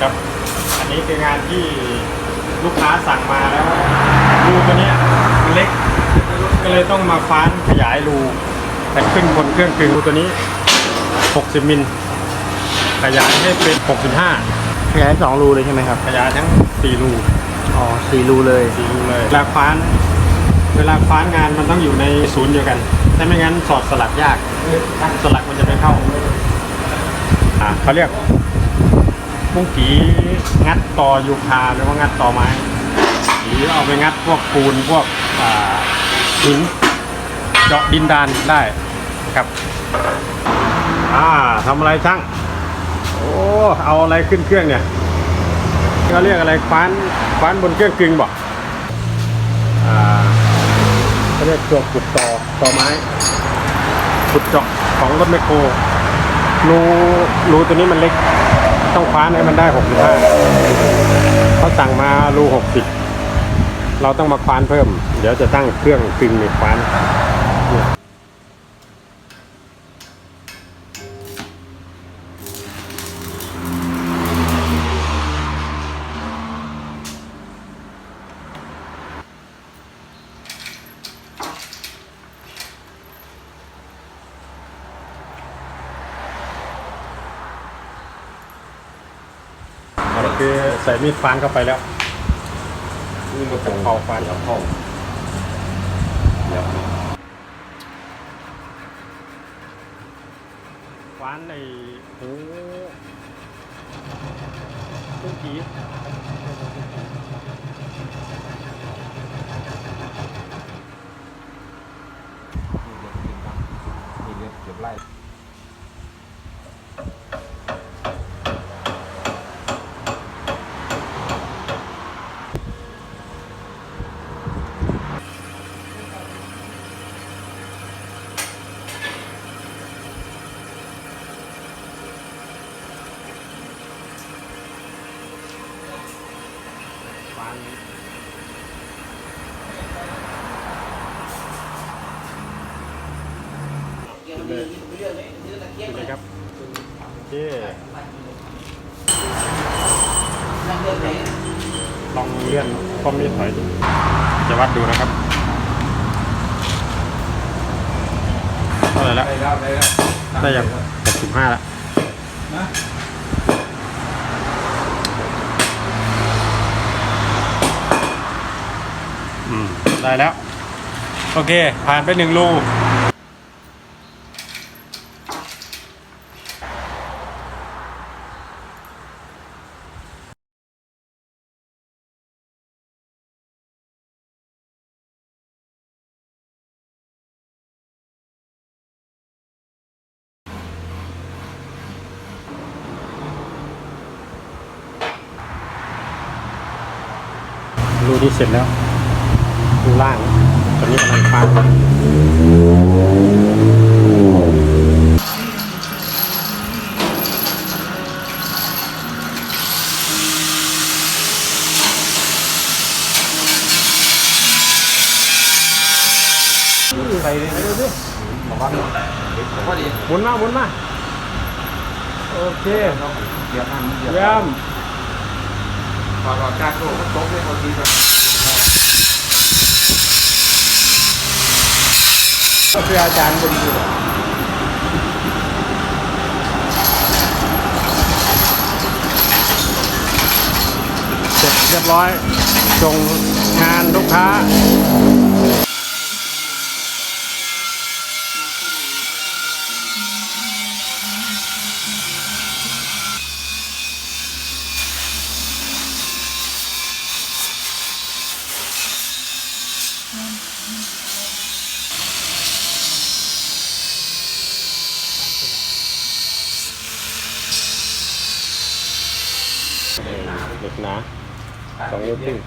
ครับ อันนี้คืองานที่ลูกค้าสั่งมาแล้วรูตัวเนี้ยมันเล็ก ก็เลยต้องมาฟ้านขยายรูแต่ขึ้นบนเครื่องกลึงรูตัวนี้ 60 มิล ขยายให้เป็น 65 ขยายสองรูเลยใช่ไหมครับ ขยายทั้ง 4 รู อ๋อสี่รูเลย4รูเลยเวลาฟ้าน เวลาฟ้านงานมันต้องอยู่ในศูนย์เดียวกัน ถ้าไม่งั้นสอดสลักยาก สลักมันจะไม่เข้า อ่าเขาเรียก มุ้งกีงัดต่อยูคาหรือว่างัดต่อไม้หรือเอาไปงัดพวกปูนพวกอ่าหินเจาะดินดานได้ครับอ่าทำอะไรช่างโอ้เอาอะไรขึ้นเครื่องเนี่ยเขาเรียกอะไรคว้านคว้านบนเครื่องกลึงบอกอ่าเขาเรียกตัวขุดต่อต่อไม้ขุดเจาะของรถแมคโครรูรูตัวนี้มันเล็ก ต้องคว้านให้มันได้65เขาสั่งมารู60เราต้องมาคว้านเพิ่ม เดี๋ยวจะตั้งเครื่องกลึงในคว้าน คือใส่มีดฟันเข้าไปแล้วนี่มันเป็นเผาฟันแล้วเผาฟันในหูตุ้งกีฟั นี่ครับโอเคลองเลื่อนข้อมีดถอยดูจะวัดดูนะครับเท่าไหร่แล้วได้แล้วได้แล้วได้อย่างหกสิบห้าแล้วนะอืมได้แล้ว โอเค ผ่านไปหนึ่งรู รูนี้เสร็จแล้วรูล่างตอนนี้กำลังฟาดใส่เลยดิบอกว่าพอดีหมุนมาหมุนมา โอเคเยี่ยม พอเราจ้างโลก็ตกไม่พอดีแบบก็คืออาจารย์คนดีเสร็จเรียบร้อยส่งงานลูกค้า เด็กหนาสองนิ้วครึ่ง